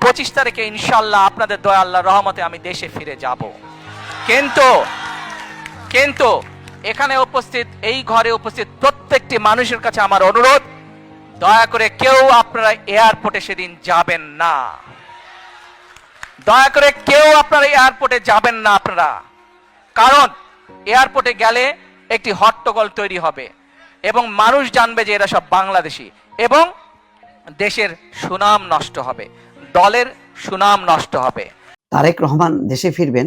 পঁচিশ তারিখে ইনশাল্লাহ আপনাদের দয়া আল্লাহ রহমতে আমি দেশে ফিরে যাব। কিন্তু কিন্তু এখানে উপস্থিত, এই ঘরে উপস্থিত প্রত্যেকটি মানুষের কাছে আমার অনুরোধ, দয়া করে কেউ আপনারা এয়ারপোর্টে সেদিন যাবেন না। দয়া করে কেউ আপনারা এয়ারপোর্টে যাবেন না আপনারা। কারণ, এয়ারপোর্টে গেলে একটি হট্টগোল তৈরি হবে। এবং মানুষ জানবে যে এরা সব বাংলাদেশি এবং দেশের সুনাম নষ্ট হবে, দলের সুনাম নষ্ট হবে। তারেক রহমান দেশে ফিরবেন,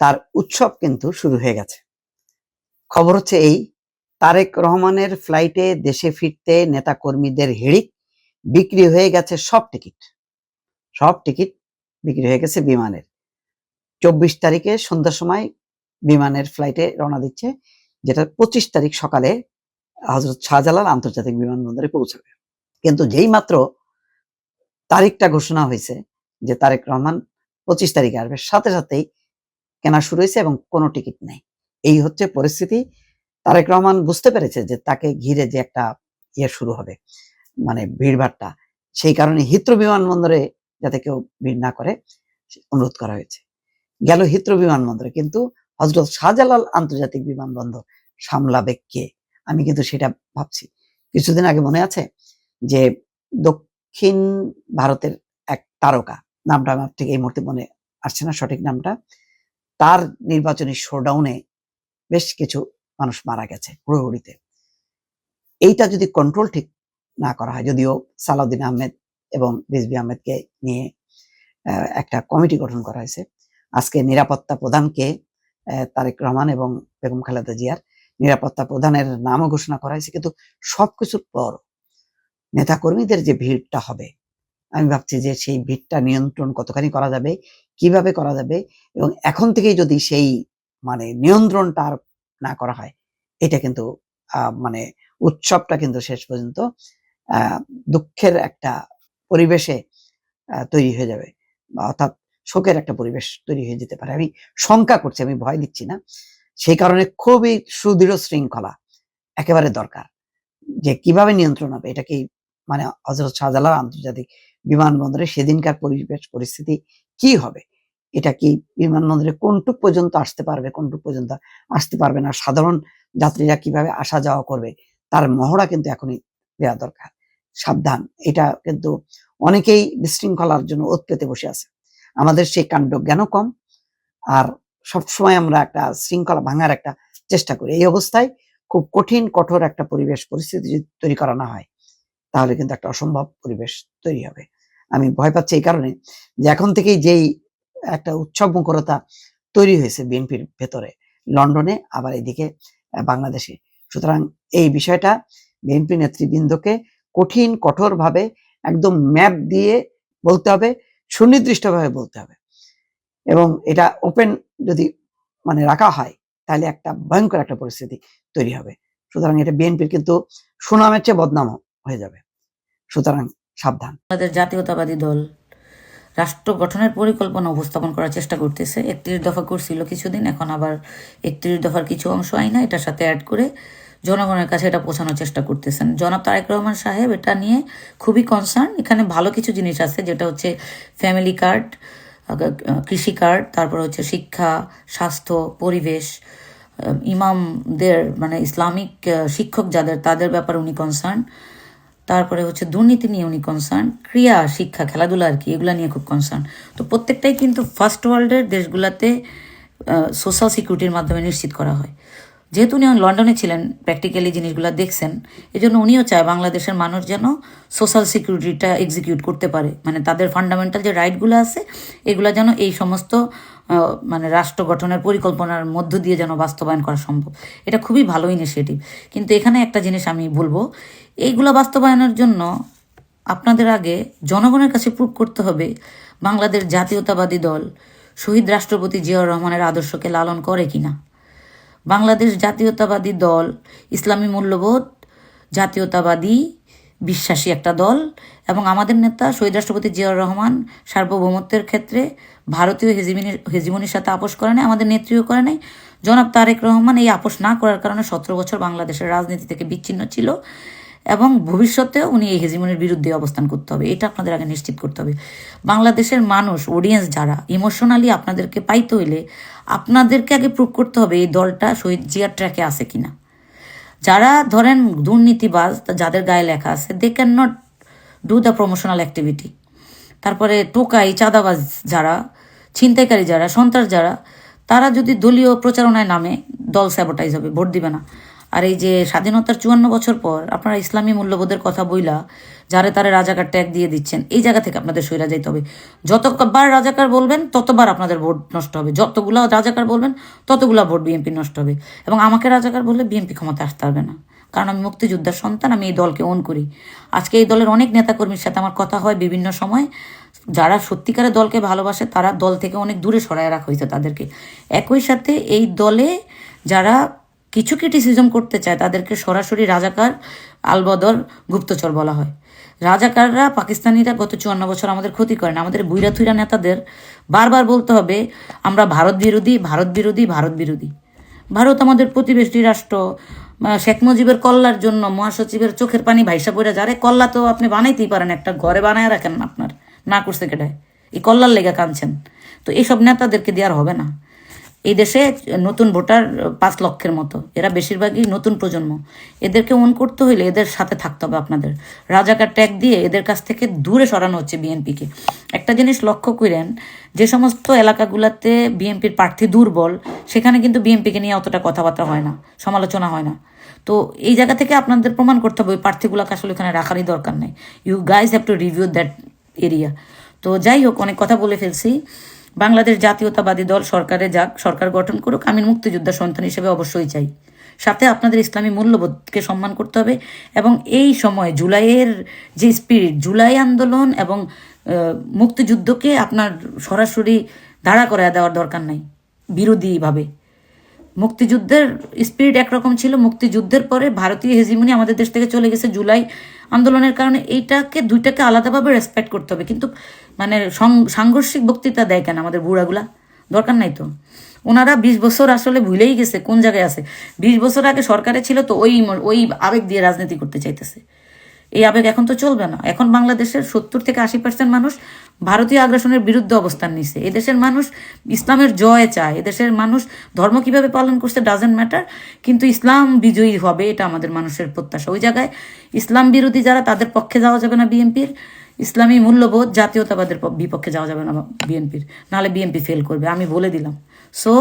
তার উৎসব কিন্তু শুরু হয়ে গেছে। খবর হচ্ছে এই, তারেক রহমানের ফ্লাইটে দেশে ফিরতে নেতা কর্মীদের হিড়িক, বিক্রি হয়ে গেছে সব টিকিট সব টিকিট বিক্রি হয়ে গেছে বিমানের। চব্বিশ তারিখে সন্ধ্যার সময় বিমানের ফ্লাইটে রওনা দিচ্ছে, যেটা পঁচিশ তারিখ সকালে হজরত শাহজালাল আন্তর্জাতিক বিমানবন্দরে পৌঁছাবে। কিন্তু যেই মাত্র তারিখটা ঘোষণা হয়েছে যে তারেক রহমান পঁচিশ তারিখে আসবে, সাথে সাথেই কেনা শুরু হয়েছে এবং কোনো টিকিট নেই। এই হচ্ছে পরিস্থিতি। তারেক রহমান বুঝতে পেরেছে যে তাকে ঘিরে যে একটা ইয়ে শুরু হবে মানে ভিড়ভাড়টা, সেই কারণে হিত্র বিমানবন্দরে যাতে কেউ ভিড় না করে অনুরোধ করা হয়েছে। গেল হিত্র বিমানবন্দরে, কিন্তু হজরত শাহজালাল আন্তর্জাতিক বিমানবন্দর সামলাবে কে? আমি কিন্তু সেটা ভাবছি। কিছুদিন আগে মনে আছে যে দক্ষিণ ভারতের এক তারকা, নামটা আমার ঠিক এই মুহূর্তে মনে আসছে না সঠিক নামটা, তার নির্বাচনী শোডাউনে বেশ কিছু মানুষ মারা গেছে হুড়োহুড়িতে। এইটা যদি কন্ট্রোল ঠিক না করা হয়, যদিও সালাউদ্দিন আহমেদ এবং রিজবি আহমেদকে নিয়ে একটা কমিটি গঠন করা হয়েছে, আজকে নিরাপত্তা প্রধানকে তারেক রহমান এবং বেগম খালেদা জিয়ার নিরাপত্তা প্রধানের নামও ঘোষণা করা হয়েছে, কিন্তু সবকিছুর পর নেতাকর্মীদের যে ভিড়টা হবে, আমি ভাবছি যে সেই ভিড়টা নিয়ন্ত্রণ কতখানি করা যাবে, কীভাবে করা যাবে, এবং এখন থেকেই যদি সেই মানে নিয়ন্ত্রণটা আর না করা হয়, এটা কিন্তু মানে উৎসবটা কিন্তু শেষ পর্যন্ত দুঃখের একটা পরিবেশে তৈরি হয়ে যাবে অর্থাৎ শোকের একটা পরিবেশ তৈরি হয়ে যেতে পারে। আমি শঙ্কা করছি, আমি ভয় দিচ্ছি না। সেই কারণে খুবই সুদৃঢ় শৃঙ্খলা একেবারে দরকার। যে কীভাবে নিয়ন্ত্রণ হবে এটা কি মানে হজরত শাহজালাল আন্তর্জাতিক বিমানবন্দরে সেদিনকার পরিবেশ পরিস্থিতি কি হবে? এটা কি বিমানবন্দরে কোনটুক পর্যন্ত আসতে পারবে, কোনটুক পর্যন্ত আসতে পারবে না? সাধারণ যাত্রীরা কীভাবে আসা যাওয়া করবে? তার মহড়া কিন্তু এখনই দেওয়া দরকার। সাবধান। এটা কিন্তু অনেকেই বিশৃঙ্খলার জন্য ওত পেতে বসে আছে। আমাদের সেই কাণ্ড জ্ঞানও কম। আর সবসময় আমরা একটা শৃঙ্খলা ভাঙার একটা চেষ্টা করি। এই অবস্থায় খুব কঠিন, কঠোর একটা পরিবেশ পরিস্থিতি যদি তৈরি করা না হয়, তাহলে কিন্তু একটা অসম্ভব পরিবেশ তৈরি হবে। আমি ভয় পাচ্ছি এই কারণে যে এখন থেকেই যেই একটা উৎসব মুখরতা তৈরি হয়েছে বিএনপির ভেতরে, লন্ডনে, আবার এদিকে বাংলাদেশে। সুতরাং এই বিষয়টা বিএনপি নেতৃবৃন্দকে কঠিন, কঠোরভাবে একদম ম্যাপ দিয়ে বলতে হবে, সুনির্দিষ্টভাবে বলতে হবে। এবং এটা ওপেন যদি মানে রাখা হয়, তাহলে একটা ভয়ঙ্কর একটা পরিস্থিতি তৈরি হবে। সুতরাং এটা বিএনপির কিন্তু সুনামের চেয়ে বদনাম হয়ে যাবে। সুতরাং সাবধান। আমাদের জাতীয়তাবাদী দল রাষ্ট্র গঠনের পরিকল্পনা উপস্থাপন করার চেষ্টা করতেছে। একত্রিশ দফা করছিল কিছুদিন, এখন আবার একত্রিশ দফার কিছু অংশ আইনা এটার সাথে অ্যাড করে জনগণের কাছে এটা পৌঁছানোর চেষ্টা করতেছেন। জনাব তারেক রহমান সাহেব এটা নিয়ে খুবই কনসার্ন এখানে ভালো কিছু জিনিস আছে, যেটা হচ্ছে ফ্যামিলি কার্ড কৃষি কার্ড তারপর হচ্ছে শিক্ষা, স্বাস্থ্য, পরিবেশ ইমামদের মানে ইসলামিক শিক্ষক যাদের, তাদের ব্যাপারে উনি কনসার্ন তারপরে হচ্ছে দুর্নীতি নিয়ে উনি কনসার্ন ক্রিয়া, শিক্ষা, খেলাধুলা আর কি, এগুলো নিয়ে খুব কনসার্ন তো প্রত্যেকটাই কিন্তু ফার্স্ট ওয়ার্ল্ডের দেশগুলোতে সোশ্যাল সিকিউরিটির মাধ্যমে নিশ্চিত করা হয়। যেহেতু উনি লন্ডনে ছিলেন প্র্যাকটিক্যালি জিনিসগুলো দেখছেন এই জন্য উনিও চায় বাংলাদেশের মানুষ যেন সোশ্যাল সিকিউরিটিটা এক্সিকিউট করতে পারে। মানে তাদের ফান্ডামেন্টাল যে রাইটগুলো আছে, এগুলো যেন এই সমস্ত মানে রাষ্ট্র গঠনের পরিকল্পনার মধ্য দিয়ে যেন বাস্তবায়ন করা সম্ভব। এটা খুবই ভালো ইনিশিয়েটিভ কিন্তু এখানে একটা জিনিস আমি বলব, এইগুলো বাস্তবায়নের জন্য আপনাদের আগে জনগণের কাছে প্রুভ করতে হবে, বাংলাদেশ জাতীয়তাবাদী দল শহীদ রাষ্ট্রপতি জিয়াউর রহমানের আদর্শকে লালন করে কিনা। বাংলাদেশ জাতীয়তাবাদী দল, ইসলামী মূল্যবোধ, জাতীয়তাবাদী বিশ্বাসী একটা দল এবং আমাদের নেতা শহীদ রাষ্ট্রপতি জিয়াউর রহমান সার্বভৌমত্বের ক্ষেত্রে ভারতীয় হেজিমিনি, হেজিমনির সাথে আপোষ করে নাই, আমাদের নেত্রীও করে নাই। জনাব তারেক রহমান এই আপোষ না করার কারণে সতেরো বছর বাংলাদেশের রাজনীতি থেকে বিচ্ছিন্ন ছিল। এবং ভবিষ্যতে উনি এই হেজিমনির বিরুদ্ধে অবস্থান করতে হবে, এটা আপনাদের আগে নিশ্চিত করতে হবে। বাংলাদেশের মানুষ অডিয়েন্স যারা ইমোশনালি আপনাদেরকে পাইতে হইলে আপনাদেরকে আগে প্রুভ করতে হবে এই দলটা শহীদ জিয়ার ট্র্যাকে আছে কিনা। যারা ধরেন দুর্নীতিবাজ, যাদের গায়ে লেখা আছে they can not do the promotional activity তারপরে টোকাই, চাঁদাবাজ যারা, ছিনতাইকারী যারা, সন্ত্রাস যারা, তারা যদি দলীয় প্রচারণায় নামে, দল স্যাবোটাইজ হবে, ভোট দিবে না। আর এই যে স্বাধীনতার চুয়ান্ন বছর পর আপনারা ইসলামী মূল্যবোধের কথা বইলা যারে তারে রাজাকার ট্যাগ দিয়ে দিচ্ছেন, এই জায়গা থেকে আপনাদের সইরা যাইতে হবে। যতবার রাজাকার বলবেন, ততবার আপনাদের ভোট নষ্ট হবে। যতগুলা রাজাকার বলবেন, ততগুলা ভোট বিএনপি নষ্ট হবে। এবং আমাকে রাজাকার বললে বিএনপি ক্ষমতা আসতে পারবে না। কারণ আমি মুক্তিযোদ্ধার সন্তান, আমি এই দলকে ওন করি। আজকে এই দলের অনেক নেতাকর্মীর সাথে আমার কথা হয় বিভিন্ন সময়। যারা সত্যিকারের দলকে ভালোবাসে, তারা দল থেকে অনেক দূরে সরায় রাখা হয়েছে তাদেরকে। একই সাথে এই দলে যারা কিছু ক্রিটিসিজম করতে চায়, তাদেরকে সরাসরি রাজাকার আলবদর গুপ্তচর বলা হয়। রাজাকাররা পাকিস্তানিরা গত চুয়ান্ন বছর আমাদের ক্ষতি করেন। আমাদের বুইরা থুইরা নেতাদের বারবার বলতে হবে, আমরা ভারত বিরোধী ভারত বিরোধী ভারত বিরোধী। ভারত আমাদের প্রতিবেশী রাষ্ট্র শেখ মুজিবের কল্লার জন্য মহাসচিবের চোখের পানি ভাইসা পড়ে যারে কল্লা তো আপনি বানাইতেই পারেন, একটা ঘরে বানায় রাখেন আপনার, না করছে কেটায় এই কল্লার লেগে কাঁদছেন। তো এইসব নেতাদেরকে দেওয়ার হবে না। এই দেশে নতুন ভোটার পাঁচ লক্ষের মতো। এরা বেশিরভাগই নতুন প্রজন্ম। এদেরকে অন করতে হইলে এদের সাথে থাকতে হবে আপনাদের। রাজাকার ট্যাগ দিয়ে এদের কাছ থেকে দূরে সরানো হচ্ছে বিএনপিকে। একটা জিনিস লক্ষ্য করেন, যে সমস্ত এলাকাগুলোতে বিএনপির প্রার্থী দুর্বল, সেখানে কিন্তু বিএনপিকে নিয়ে অতটা কথাবার্তা হয় না, সমালোচনা হয় না। তো এই জায়গা থেকে আপনাদের প্রমাণ করতে হবে, ওই প্রার্থীগুলোকে আসলে এখানে রাখারই দরকার নেই। You guys have to review that area তো যাই হোক, অনেক কথা বলে ফেলছি। বাংলাদেশ জাতীয়তাবাদী দল সরকারে যাক, সরকার গঠন করুক, আমি মুক্তিযোদ্ধা সন্তান হিসেবে অবশ্যই চাই। সাথে আপনাদের ইসলামী মূল্যবোধকে সম্মান করতে হবে এবং এই সময় জুলাইয়ের যে স্পিরিট জুলাই আন্দোলন এবং মুক্তিযুদ্ধকে আপনার সরাসরি দাঁড়া করে দেওয়ার দরকার নাই, বিরোধীভাবে। মুক্তিযুদ্ধের স্পিরিট একরকম ছিল। মুক্তিযুদ্ধের পরে ভারতীয় হেজিমনি আমাদের দেশ থেকে চলে গেছে জুলাই আন্দোলনের কারণে। এইটাকে, দুইটাকে আলাদাভাবে রেসপেক্ট করতে হবে। কিন্তু মানে সাংঘর্ষিক বক্তৃতা দেয় কেন আমাদের বুড়াগুলা? দরকার নাই তো। ওনারা বিশ বছর আসলে ভুলেই গেছে, কোন জায়গায় আছে? বিশ বছর আগে সরকারে ছিল তো ওই ওই আবেগ দিয়ে রাজনীতি করতে চাইতেছে। এই আবেগ এখন তো চলবে না। এখন বাংলাদেশের সত্তর থেকে আশি পার্সেন্ট মানুষ ভারতীয় আগ্রাসনের বিরুদ্ধে অবস্থান নিছে। এদেশের মানুষ ইসলামের জয় চায়। এদেশের মানুষ ধর্ম কীভাবে পালন করছে ডাজেন্ট ম্যাটার কিন্তু ইসলাম বিজয়ী হবে, এটা আমাদের মানুষের প্রত্যাশা। ওই জায়গায় ইসলাম বিরোধী যারা, তাদের পক্ষে যাওয়া যাবে না বিএনপির। ইসলামী মূল্যবোধ জাতীয়তাবাদের বিপক্ষে যাওয়া যাবে না বিএনপির। নাহলে বিএনপি ফেল করবে, আমি বলে দিলাম। সো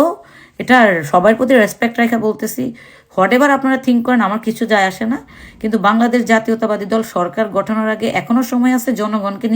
এটার সবার প্রতি রেসপেক্ট রেখে বলতেছি। হোয়াট এভার আপনারা থিঙ্ক করেন, আমার কিছু যায় আসে না। কিন্তু বাংলাদেশ জাতীয়তাবাদী দল সরকার গঠনের আগে এখনও সময় আছে জনগণকে